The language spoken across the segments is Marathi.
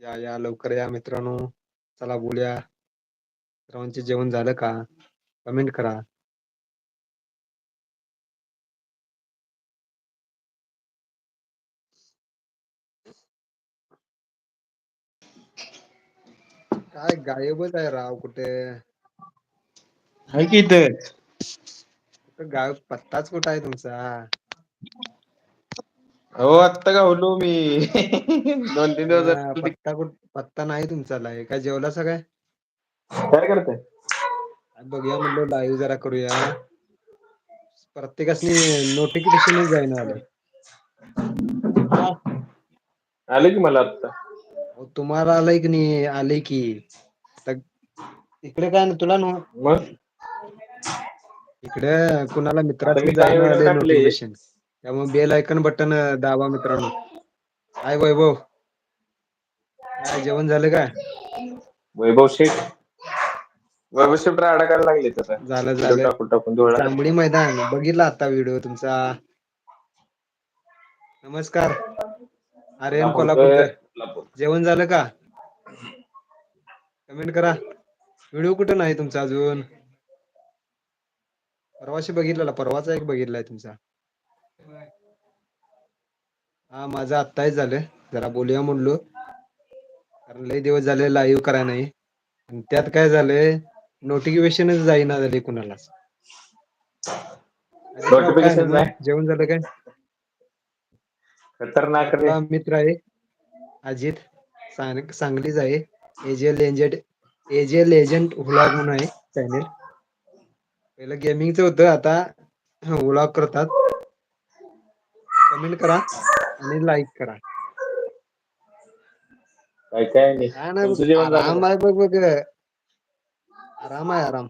या या लवकर या मित्रांनो. चला बोलूया. सर्वांचे जेवण झालं का? कमेंट करा. काय गायबच आहे राव कुठे? हाय की इथं. कुठं गायब? पत्ताच कुठं आहे तुमचा? हो आत्ता गावलो मी. दोन तीन दिवस झाले. पत्ता कुठ पत्ता नाही तुमचा लाय काय जेवलासा काय काय करताय? बघूया म्हणलं लाईव्ह जरा करूया. प्रत्येकासनी नोटिफिकेशनच जाईना आले. आलं की मला आत्ता. अहो, तुम्हाला आलंय की नाही? आलंय की. तर इकडे काय ना तुला नो- मग? इकडे कुणाला आता मित्राचं मी काय जाणं video आले टाकले? नोटिफिकेशन त्यामुळे बेल ऐकन बटन दाबा मित्रांनो. काय वैभव. काय जेवण झालं का? वैभव शेठ. वैभव शेठ राडा करायला लागले तसं झालं, झालं. टाकून टाकून डोळा तांबडी मैदान. बघितला आता व्हिडिओ तुमचा. नमस्कार. आर्यन कोल्हापूर जेवण झालं का? कमेंट करा. व्हिडिओ कुठं नाही तुमचा अजून? परवाशी बघितलेला परवाचा एक बघितलाय तुमचा. हा माझं आत्ताच झालं. जरा बोलूया म्हणलो. कारण लई दिवस झाले लाईव्ह करा नाही. आणि त्यात काय झालंय? नोटिफिकेशनच जाईना झाले कुणालाच? नाही? जेवण झालं काय? खतरनाक रे. आपला मित्र आहे. अजित सांग- सांगलीच आहे. AJ legend AJ legend vlog म्हणून आहे चॅनेल पहिलं गेमिंगचं होतं. आता व्लॉग करतात. कमेंट करा आणि लाईक करा. काय काय नाही. काय नाही तुमचं बघ, जेवण झालं? आराम? आहे बघ बघ. आराम आहे आराम.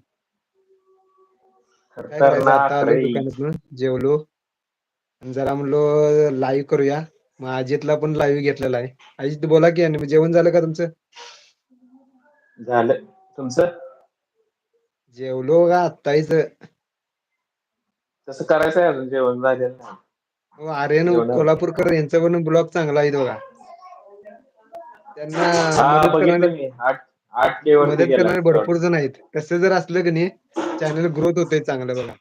काय करायचं आता खतरनाक आलो रे. दुकानातून जेवलो. आणि जरा म्हणलो लाईव्ह करूया. मग अजितला पण लाईव्ह घेतलेला आहे. अजित बोला की आणि जेवण झालं का तुमचं? झालं. तुमचं? जेवलो का आत्ताच. तसं करायचं आहे अजून जेवण? झालेलं नाही. हो, आर्यन. कोल्हापूरकर यांचा पण ब्लॉग चांगला आहे बघा. त्यांना मदत करणारे मदत भरपूर जण आहेत. तसं जर असलं की नाही चॅनल ग्रोथ होते चांगलं बघा.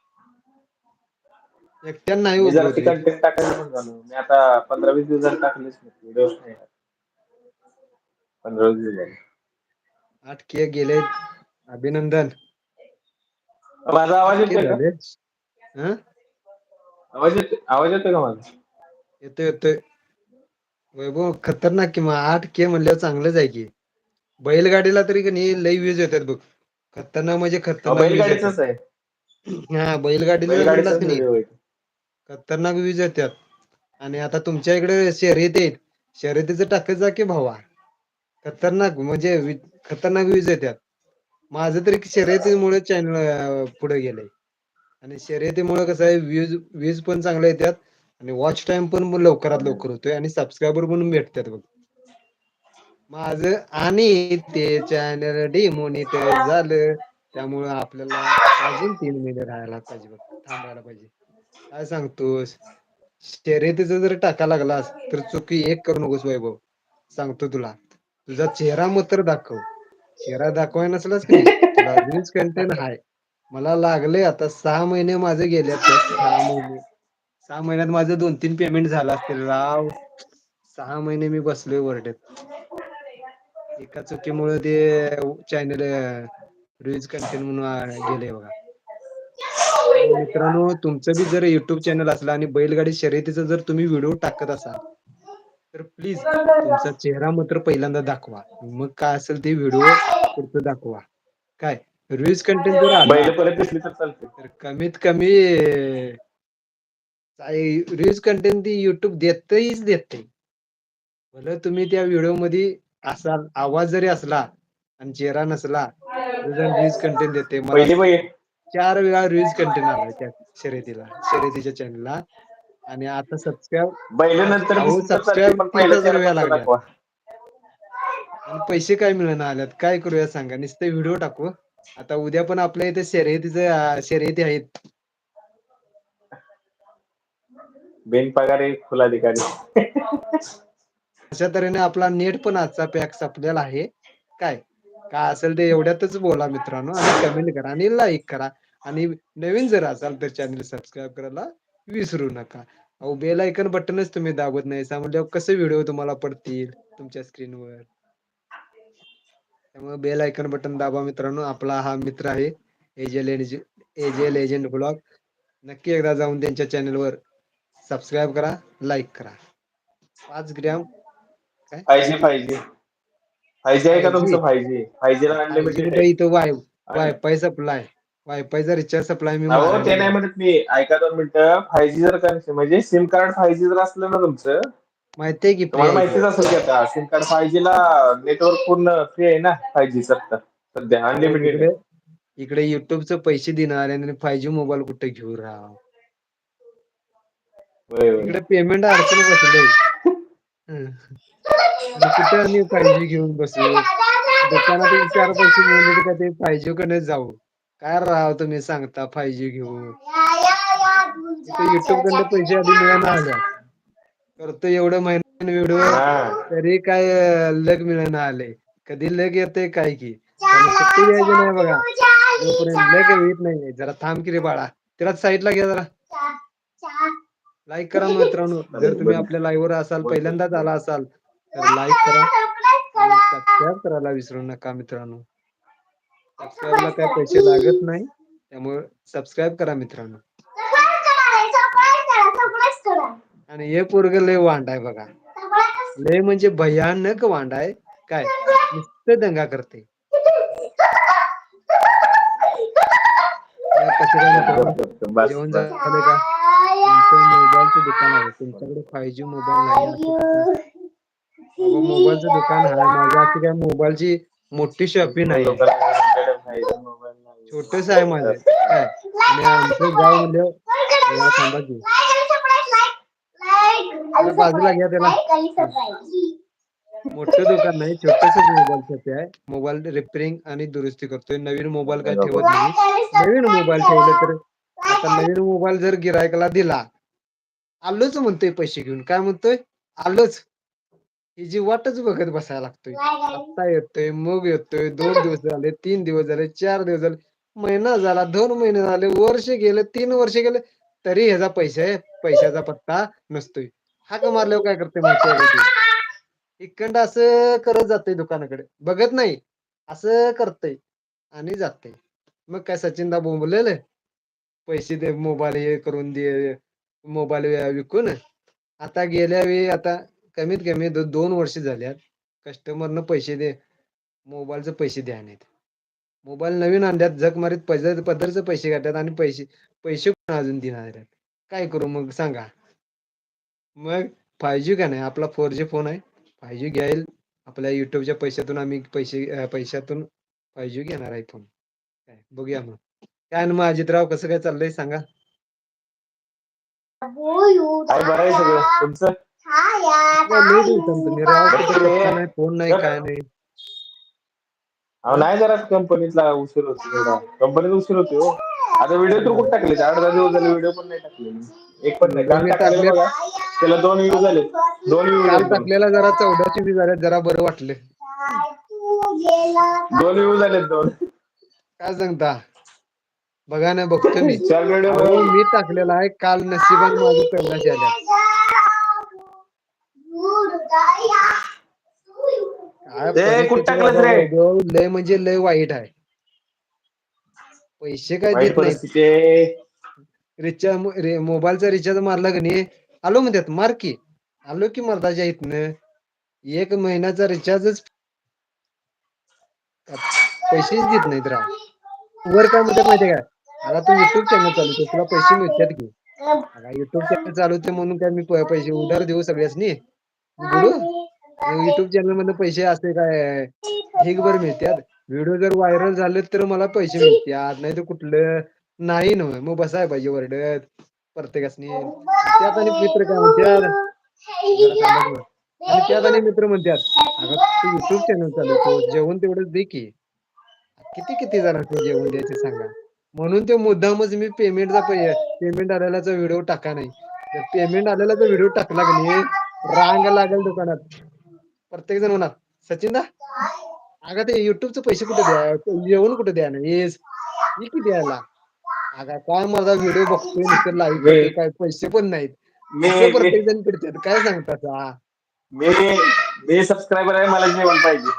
एकट्यानं नाही मी आता पंधरा वीस टाकलेच नाही. पंधरा आठ के गेले. अभिनंदन. माझा आवाज येतोय हं? आवाज येतोय? आवाज येतोय का माझा? येतोय येतोय. वैभव खतरनाक कि मग आठ के म्हणल्यावर चांगलंच आहे की. बैलगाडीला तरी की नाही लई व्ह्यूज येतात बघ. खतरनाक म्हणजे हा, खतरनाक बैलगाडीचंच आहे. हा बैलगाडीला म्हणलास बैलगाडीचाच की नाही. व्हिडिओ आहे खतरनाक व्ह्यूज येतात. आणि आता तुमच्या इकडे शर्यत आहेत. शर्यतीचं टाकत जा की भावा. खतरनाक म्हणजे वि- खतरनाक व्ह्यूज येतात. माझं तरी शर्यतीमुळे चॅनल पुढे गेलंय. आणि शर्यतीमुळे कसं आहे व्ह्यूज व्ह्यूज पण चांगले येतात आणि वॉच टाइम पण लवकरात लवकर होतोय आणि सबस्क्रायबर पण भेटतात बघ. माझं आणि ते चॅनल डिमोनिटाईज झालं. त्यामुळं आपल्याला अजून तीन महिने राहायला पाहिजे बघ थांबायला पाहिजे. काय सांगतोस? शर्यतीचं जर टाका लागलास तर चुकी एक करू नकोस वैभव सांगतो तुला. तुझा चेहरा मात्र दाखव. चेहरा दाखवाय नसलास की तुला कंटेंट हाय. मला लागले आता. सहा महिने माझे गेले सहा महिने. सहा महिन्यात माझं दोन तीन पेमेंट झालं असतील. राव सहा महिने मी बसलोय वरडेत. एका चुकीमुळे ते चॅनल रील्स कंटेंट म्हणून गेले बघा. मित्रांनो तुमचं बी जर युट्यूब चॅनल असलं आणि बैलगाडी शर्यतीचा जर तुम्ही व्हिडिओ टाकत असाल तर प्लीज तुमचा चेहरा मात्र पहिल्यांदा दाखवा. मग काय असेल ते व्हिडिओ पुढचं दाखवा. काय? रील्स कंटेंट जर आला. बैल परत दिसली तर चालते तर कमीत कमी रील्स कंटेंट ती युट्यूब देतच देते भलं तुम्ही त्या व्हिडिओमध्ये असाल आवाज जरी असला आणि चेहरा नसला रील्स कंटेंट देते मला पहिली बैल चार वेळा रील्स कंटेंट आलाय त्या शर्यतीला शर्यतीच्या चॅनलला आणि आता सबस्क्राईब बैल नंतर अहो, दिसली तर चालते subscribe पण तीस पहिला हजार चेहरा वेळा फक्त लागला. दाखवा. आणि पैसे काय मिळणार आल्यात? काय करूया सांगा? नुसते व्हिडिओ टाकू आता उद्या पण आपल्या इथे शर्यतीचं शर्यती आहेत. बिन पगारी फुल अधिकारी अशा तऱ्हेने आपला नेट पण आजचा पॅक संपलेला आहे. काय? काय असेल ते एवढ्यातच बोला मित्रांनो आणि कमेंट करा आणि लाईक करा. आणि नवीन जर असाल तर चॅनल सबस्क्राईब करायला विसरू नका. अहो बेल ऐकन बटनच तुम्ही दाबत नाही. त्यामुळे कसे व्हिडिओ तुम्हाला पडतील तुमच्या स्क्रीनवर त्यामुळे बेल ऐकन बटन दाबा मित्रांनो. आपला हा मित्र आहे. एजे लेज एजे लेजंड ब्लॉग नक्की एकदा जाऊन त्यांच्या चॅनलवर सबस्क्राईब करा लाईक करा. पाच gram five G five G five G आहे का 5G? तुमचं फाय जी फाय जी ला अनलिमिटेड इथं वाय वायफाय सप्लाय वायफायचा रिचार्ज सप्लाय मी ते नाही म्हणत मी. ऐका दोन मिनिटं. फाय जी जर म्हणजे सिम कार्ड फाय जी जर असलं ना तुमचं माहितीये की तुम्हाला माहितीच असेल की आता सिम कार्ड फाय जी ला नेटवर्क पूर्ण फ्री आहे ना फाय जी सध्या सध्या. अनलिमिटेड इकडे युट्यूबचे पैसे देणार आणि फाय जी मोबाईल कुठे घेऊ राव? इकडे पेमेंट अडचण हं. आणि कुठे आम्ही फाय जी घेऊन बसू दुकानात चार पैसे मिळवले का ते फाय जी कडे जाऊ. काय राव तुम्ही सांगता फाय जी घेऊन? इथे युट्यूब कडनं पैसे आधी आल्या करतो एवढं महिन्याने व्हिडिओ तरी काय लग मिळणं आले कधी लग येते काय की. सुट्टी घ्यायची नाही बघा. जोपर्यंत लग येत नाही जरा थांब की रे बाळा. त्याला साईडला घ्या जरा. लाईक करा मित्रांनो. जर तुम्ही आपल्या लाईव्ह वर असाल पहिल्यांदाच आला असाल तर लाईक करा. सबस्क्राईब करायला विसरू नका मित्रांनो. सबस्क्राईबला काय पैसे लागत नाही. त्यामुळे सबस्क्राईब करा मित्रांनो. आणि हे पोरग लय वांड आहे बघा. लय म्हणजे भयानक वांड आहे. काय? नुसतं दंगा करते जेवण झालं का? तुमचं मोबाईलचं दुकान आहे. तुमच्याकडे फाय जी मोबाईल नाही मोबाईलचं दुकान आहे. माझ्या अशी काय मोबाईलची मोठी शॉपिंग नाही छोटस आहे माझं. काय? आणि आमचं गाव म्हणजे थांबा की. बाजूला घ्या त्याला. मोठं दुकान नाही छोटस मोबाईल शॉप आहे. मोबाईल रिपेअरिंग आणि दुरुस्ती करतोय. नवीन मोबाईल काय ठेवत नाही. नवीन मोबाईल ठेवलं तर आता नवीन मोबाईल जर गिरायकाला दिला आलोच म्हणतोय पैसे घेऊन. काय म्हणतोय? आलोच. हिची वाटच बघत बसायला लागतोय. आता येतोय मग येतोय दोन दिवस झाले तीन दिवस झाले चार दिवस झाले महिना झाला दोन महिने झाले वर्ष गेले तीन वर्ष गेले तरी ह्याचा पैसे पैशाचा पत्ता नसतोय. हाक मारल्यावर काय करते मागच्या इकडं असं करत जाते दुकानाकडे. बघत नाही. असं करतय. आणि जाते मग काय सचिनदा बोंबलेलं? पैसे दे मोबाईल हे करून दे मोबाईल विकून. आता गेल्या वेळी आता कमीत कमी दोन वर्ष झाल्यात. कस्टमरनं पैसे दे मोबाईलचे पैसे द्या नाहीत. मोबाईल नवीन आणल्यात जग मारीत पदरचे पैसे काढतात आणि पैसे पैसे कोण अजून देणार आहेत? काय करू मग सांगा. मग फाय जी का नाही? आपला फोर जी फोन आहे. फाय जी घ्यायला आपल्या युट्यूबच्या पैशातून आम्ही पैसे अं, पैशातून फाय जी घेणार आहे फोन काय? बघूया मग. काय ना मग अजितराव कसं काय चाललंय? सांगा. काय बरं आहे सगळं. तुमचं? राव कुठं पत्ता नाही फोन नाही काय नाही. अहो नाही जरा कंपनीतला उशीर होतो थोडा. कंपनीत उशीर होतो हो. आता व्हिडिओ तर कुठे टाकले. आठ दहा दिवस झाले व्हिडिओ पण नाही टाकले. मी. एक पण नाही. काल मी. बघा. त्याला दोन व्ह्यू झाले दोन व्ह्यू काल टाकलेला जरा चौदाशे बी झाल्यात जरा बरं वाटलं. दोन व्ह्यू झाले दोन. काय सांगता? बघा ना बघतो मी. चार व्हिडिओ मी टाकलेला आहे काल नशिबान माझी चौदाशे आल्या. काय ए, कुठं टाकलंस लय म्हणजे लय वाईट आहे. पैसे काय वाईट देत परिस्थिती आहे. रिचार्ज मोबाईलचा रिचार्ज मारला की नाही? आलो म्हणतात मार की. आलो की मर्दाच्या इथनं. एक महिन्याचा रिचार्जच पैसेच देत नाहीत राव. वर काय म्हणतात माहितीये का? आता तू युट्यूब चॅनल चालवतो तुला पैसे मिळतात की. युट्यूब चॅनल चालवते म्हणून काय मी पैसे उधार देऊ सगळ्यासनी? बोलू? युट्यूब चॅनलमध्ये पैसे असे काय ढीगभर मिळतात. व्हिडिओ जर व्हायरल झाले तर मला पैसे मिळतात. नाही तर कुठलं? नाही ना मग बसाय पाहिजे वरडत प्रत्येकासनी. त्यात आणि मित्र काय म्हणतात. आणि त्यात आणि मित्र म्हणतात अगं तू युट्यूब चॅनल चालवतो जेवण तेवढंच दे की. किती किती जणांचं जेवण द्यायचे सांगा. म्हणून ते मुद्दामच मी पेमेंटचा पेमेंट आलेलाचा व्हिडिओ टाका नाही. जर पेमेंट आलेला व्हिडिओ टाकला की नाही रांग लागेल दुकानात. प्रत्येक जण होणार सचिन दा अगं ते युट्यूबचे पैसे कुठे द्या? जेवण कुठे द्या? नाहीस मी किती द्यायला. अगं काय माझा व्हिडिओ बघतोय नुसतं करतोय काय पैसे पण नाहीत. मी असं प्रत्येक जण करतात काय सांगता मी मी सबस्क्रायबर आहे मला जेवण पाहिजे.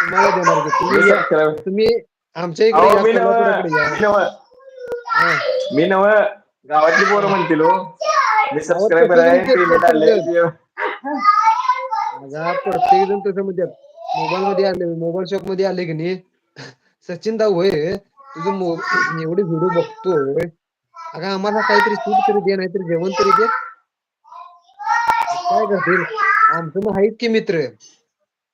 तुम्हाला देणार की तुम्ही या- तुम्ही आमच्या इकडे अहो या मी नव कोल्हापुराकडे या. मी नव हा. मी नव गावातली पोरं म्हणतील हो. मी सबस्क्रायबर आहे पेमेंट आले माझा प्रत्येक जण तसं म्हणतात मोबाईल मध्ये आले मोबाईल शॉपमध्ये आले की नाही सचिन दा होय. तुझं एवढे व्हिडिओ बघतोय अगं आम्हाला काहीतरी सूट तरी दे नाहीतरी जेवण तरी दे. काय करतील आमचं मग आहेत की मित्र.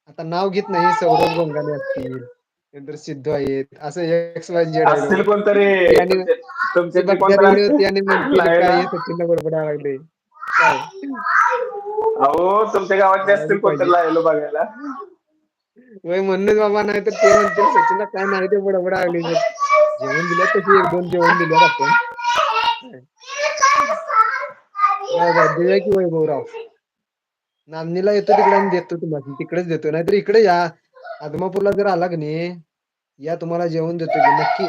आता नाव घेत नाही सौरभ गंगाने असतील नंतर सिद्धू आहेत असं एक्स वाय जेड असतील कोणतरी. त्याने- काय. हे सचिनला बडबडा लागले काय? अहो तुमच्या गावातले असतील कोणतरी लागलो बघायला. वय म्हणूनच बाबा नाही तर ते म्हणतील सचिनला काय नाही ते बडबड लागली जेवण दिलं तशी एक दोन जेवण दिल्यावर आपण. देऊया की वैभवराव. नांदणीला येतो तिकडे आणि देतो तुम्हाला. तिकडेच देतो. नाहीतर इकडे या. आदमापूरला जर आला की नाही या तुम्हाला जेवण देतो की नक्की.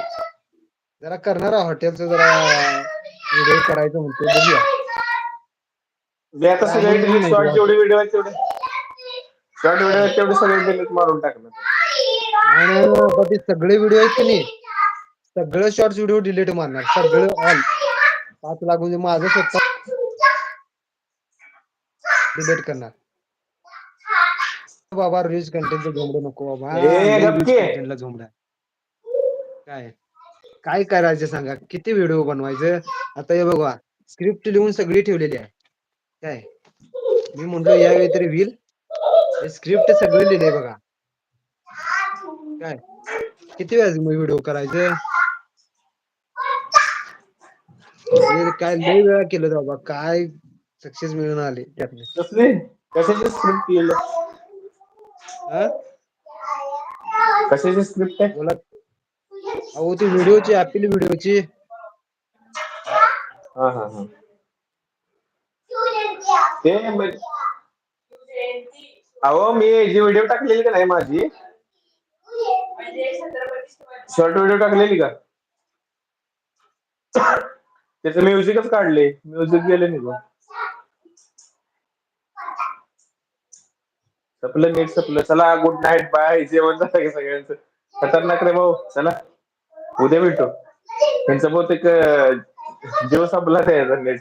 जरा करणार हॉटेलचं जरा व्हिडिओ करायचं म्हणतो बघूया. शॉर्ट? जेवढे व्हिडिओ आहेत तेवढे. शॉर्ट व्हिडिओ आहेत तेवढे सगळे डिलीट मारून टाकणार. आणि सगळे व्हिडिओ आहेत की नाही? सगळं शॉर्ट्स व्हिडिओ डिलीट मारणार. सगळं ऑल पाच लाख म्हणजे माझं स्वतः डिलीट करणार. बाबा रिच कंटेंट झोमडं नको बाबा. झोमडा काय? काय करायचं सांगा? किती व्हिडिओ बनवायचं? आता हे बघा स्क्रिप्ट लिहून सगळी ठेवलेली आहे. काय? मी म्हणलो यावेळी तरी होईल स्क्रिप्ट सगळं लिहिलंय बघा. काय? किती वेळा व्हिडिओ करायचं? काय लय वेळा केलं बाबा काय सक्सेस मिळून आले त्यातले कसले कशाची स्क्रिप्ट केलं हा? कशाची स्क्रिप्ट आहे बोला अहो ती व्हिडिओची आपली व्हिडिओची हा हा हा। ते म्हणजे- अहो मी जी व्हिडिओ टाकलेली का नाही माझी शॉर्ट व्हिडिओ टाकलेली का? त्याचं म्युझिकच काढले. म्युझिक गेले निघून सपलं नीट सपलं. चला गुड नाईट बाय जेवण झालं का सगळ्यांचं. खतरनाक रे भाऊ. चला. उद्या भेटू. त्यांचं बहुतेक जीव संपला त्याचा नेट